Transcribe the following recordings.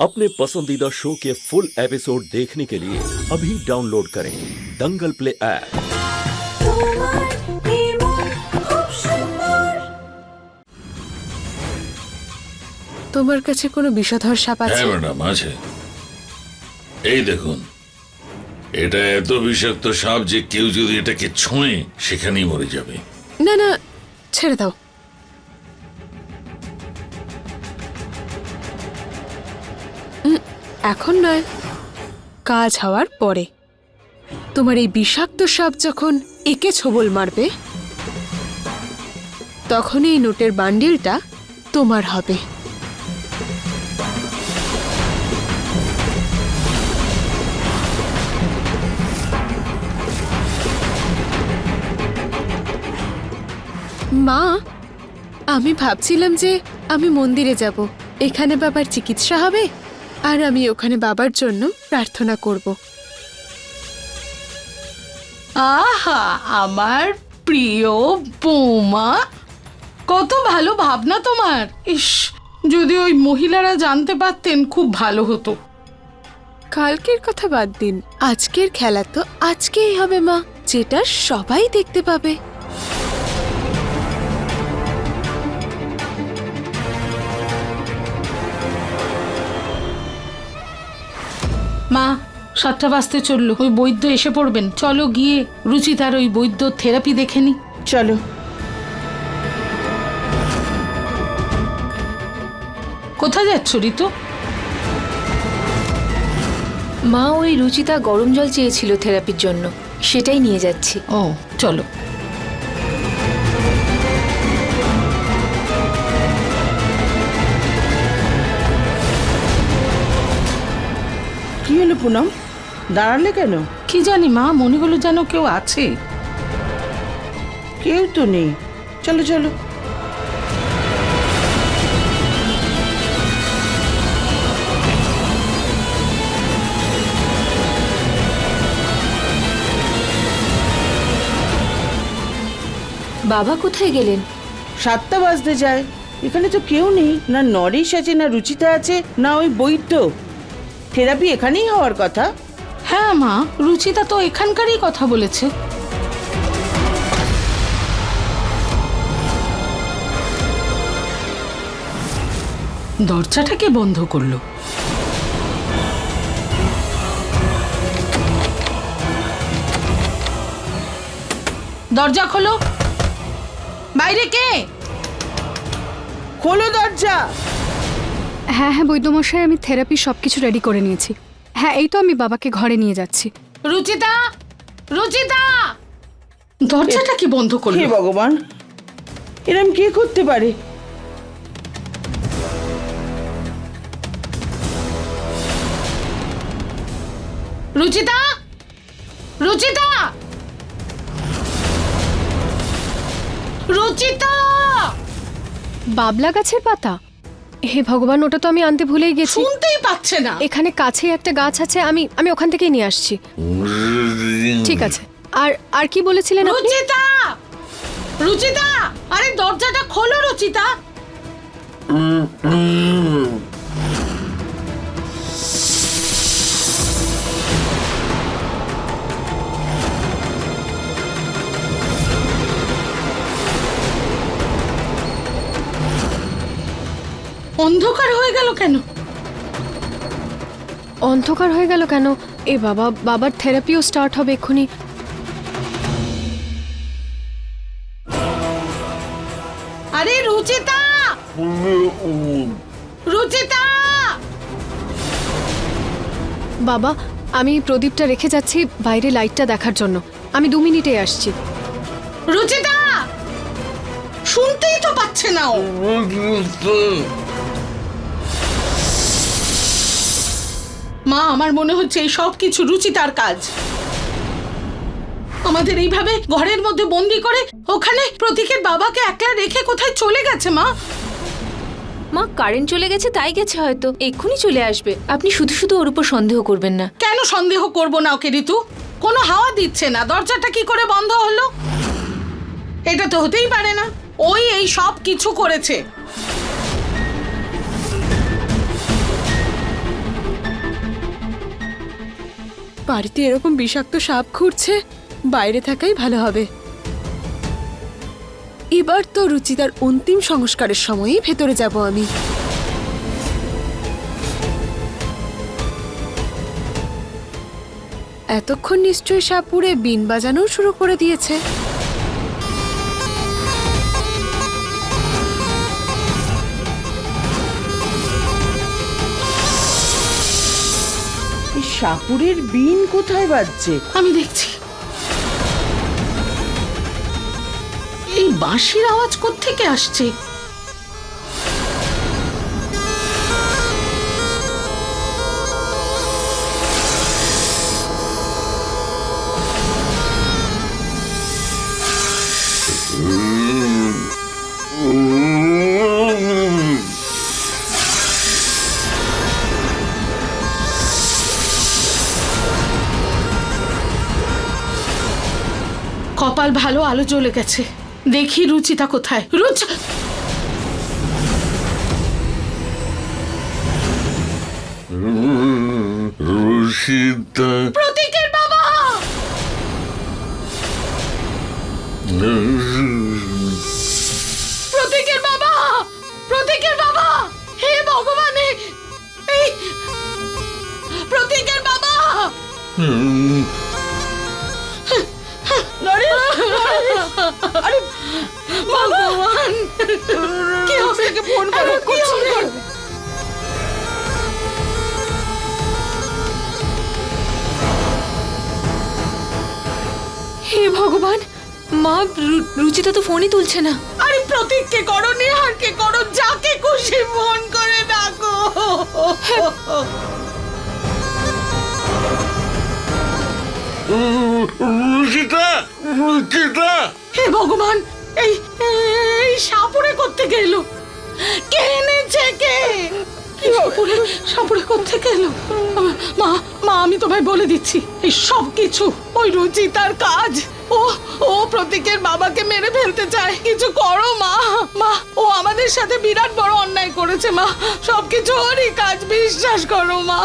अपने पसंदीदा शो के फुल एपिसोड देखने के लिए अभी डाउनलोड करें दंगल प्ले ऐप তোমার নির্মল খুব সুন্দর তোমার কাছে কোনো বিষধর সাপ আছে হ্যাঁ ম্যাডাম আছে এই দেখুন এটা এত বিষাক্ত সাপ যে কেউ যদি এটাকে ছোঁয়ে সেখানেই মরে যাবে না না ছেড়ে দাও এখন নয়, কাজ হওয়ার পরে। তোমার এই বিষাক্ত সাপ যখন একে ছবল মারবে তখন এই নোটের বান্ডিলটা তোমার হবে। মা, আমি ভাবছিলাম যে আমি মন্দিরে যাব। এখানে বাবার চিকিৎসা হবে? আর আমি ওখানে বাবার জন্য প্রার্থনা করব। আহা আমার প্রিয় বৌমা। কত ভালো ভাবনা তোমার। ইস যদি ওই মহিলারা জানতে পারতেন খুব ভালো হতো। কালকের কথা বাদ দিন। আজকের খেলা তো আজকেই হবে মা যেটা সবাই দেখতে পাবে। মা সাতটা বাজতে চলল। ওই বৈদ্য এসে পড়বেন। চলো গিয়ে রুচিতার ওই বৈদ্য থেরাপি দেখে নি। চলো। কোথায় যাচ্ছ ঋতু? মা ওই রুচিতা গরম জল চেয়েছিল থেরাপির জন্য। সেটাই নিয়ে যাচ্ছি। ও চলো। হলো পুনম? দাঁড়ালে কেন? কি জানি মা মনে হলো যেন কেউ আছে। কেউ তো নেই। চলো চলো। বাবা কোথায় গেলেন? সাতটা বাজতে যায়। এখানে তো কেউ নেই। না নরেশ আছে না রুচিতা আছে না ওই বৈদ্য। থেরাপি এখানেই হওয়ার কথা? হ্যাঁ মা। রুচিতা তো এখানকারই কথা বলেছে। দরজাটাকে বন্ধ করল? দরজা খোলো। বাইরে কে? খোলো দরজা। হ্যাঁ হ্যাঁ বৈদ্যমশাই আমি থেরাপি সব কিছু রেডি করে নিয়েছি। হ্যাঁ এই তো আমি বাবাকে ঘরে নিয়ে যাচ্ছি। রুচিতা! রুচিতা! দরজাটা কি বন্ধ হে ভগবান এরম কে করতে পারে? রুচিতা! রুচিতা! রুচিতা! বাবলা গাছের পাতা? হে ভগবান ওটা তো আমি আনতে ভুলেই গেছি। শুনতেই পাচ্ছে না। এখানে কাছেই একটা গাছ আছে আমি আমি ওখান থেকেই নিয়ে আসছি। ঠিক আছে। আর আর কি বলেছিলেন আপনি? রুচিতা! রুচিতা! আরে দরজাটা খোলো রুচিতা। হয়ে গেল কেন? অন্ধকার হয়ে গেল কেন? এ বাবা বাবার থেরাপিও স্টার্ট হবে এক্ষুনি। আরে রুচিতা! রুচিতা! বাবা আমি প্রদীপটা রেখে যাচ্ছি বাইরে লাইটটা দেখার জন্য। আমি দু মিনিটে আসছি। রুচিতা! শুনতেই তো পাচ্ছে না ও। মা আমার মনে হচ্ছে এই সব কিছু রুচিতার কাজ। আমাদের এইভাবে ঘরের মধ্যে বন্দি করে ওখানে প্রতীকের বাবাকে একলা রেখে কোথায় চলে গেছে মা? মা কারেন্ট চলে গেছে তাই গেছে হয়তো। এক্ষুনি চলে আসবে। আপনি শুধু শুধু ওর উপর সন্দেহ করবেন না। কেন সন্দেহ করব না ওকে ঋতু? কোনো হাওয়া দিচ্ছে না। দরজাটা কি করে বন্ধ হলো? এটা তো হতেই পারে না। ওই এই সব কিছু করেছে। বাড়িতে এরকম বিষাক্ত সাপ ঘুরছে, বাইরে থাকাই ভালো হবে। এবার তো রুচিতার অন্তিম সংস্কারের সময়ই ভেতরে যাব আমি। এতক্ষণ নিশ্চয়ই সাপুরে বিন বাজানো শুরু করে দিয়েছে। এই সাপুরের বিন কোথায় বাজছে? আমি দেখছি। এই বাঁশির আওয়াজ থেকে আসছে? কপাল ভালো আলো জ্বলে গেছে। দেখি রুচিতা কোথায়। রুচ! রুশিদা প্রতীকের বাবা! প্রতীকের বাবা! প্রতীকের বাবা! হে ভগবান! এই প্রতীকের বাবা! মা রুচিতা তো ফোনই তুলছে না। আরে প্রতীককে করো নেহারকে করো যাকে খুশি ফোন করে ডাকো। রুশিদা রুচিতা হে ভগবান এই এই সাপুরে করতে গেল কে এনেছে কে? কি সাপুরে সাপুরে করতে গেল মা মা আমি তোমায় বলে দিচ্ছি এই সব কিছু ওই রুচিতার কাজ। ও ও প্রতীকের বাবাকে মেরে ফেলতে চায়। কিছু করো, মা। মা, ও আমাদের সাথে বিরাট বড় অন্যায় করেছে, মা। সব কিছু ওরই কাজ, বিশ্বাস করো, মা।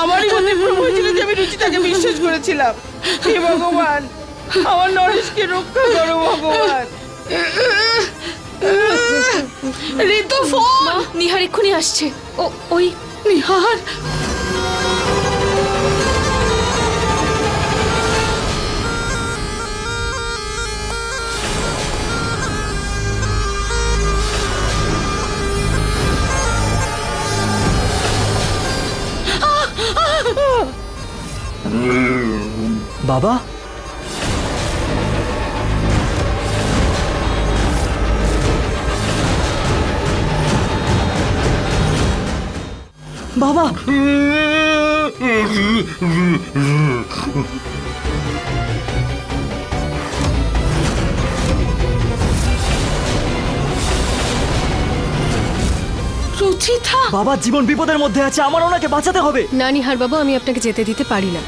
আমারই মনে হয়েছিল যে আমি রুচিতাকে বিশ্বাস করেছিলাম। হে ভগবান, আমার নরেশকে রক্ষা করো, ভগবান। ঋতু ফোন! নিহার এক্ষুনি আসছে। ও ওই নিহার। বাবা বাবা। রুচিতা। বাবা জীবন বিপদের মধ্যে আছে আমার ওনাকে বাঁচাতে হবে। নানিহার বাবা বাবু আমি আপনাকে যেতে দিতে পারি না।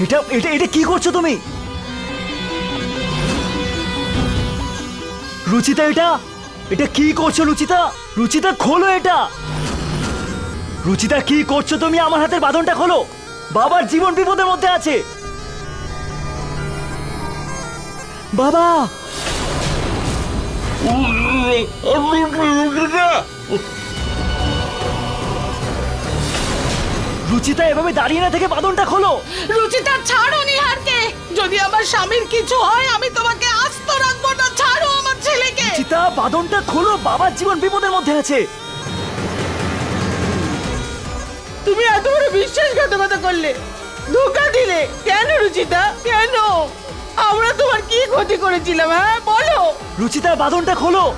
এটা এটা এটা কি করছ তুমি রুচিতা এটা এটা কি করছ রুচিতা রুচিতা খোলো এটা রুচিতা কি করছ তুমি আমার হাতের বাঁধনটা খোলো বাবার জীবন বিপদের মধ্যে আছে বাবা রুচিতা রুচিতা এভাবে দাঁড়িয়ে না থেকে বাঁধনটা খোলো। রুচিতা ছাড়ো নিহারকে। যদি আমার স্বামীর কিছু হয় আমি তোমাকে আস্ত রাখব না ছাড়ো আমার ছেলেকে। রুচিতা বাঁধনটা খোলো বাবার জীবন বিপদের মধ্যে আছে। তুমি এত বড় বিশ্বাসঘাতকতা করলে। ধোকা দিলে। কেন রুচিতা? কেন? আমরা তোমার কি ক্ষতি করেছিলাম হ্যাঁ? বলো। রুচিতা বাঁধনটা খোলো।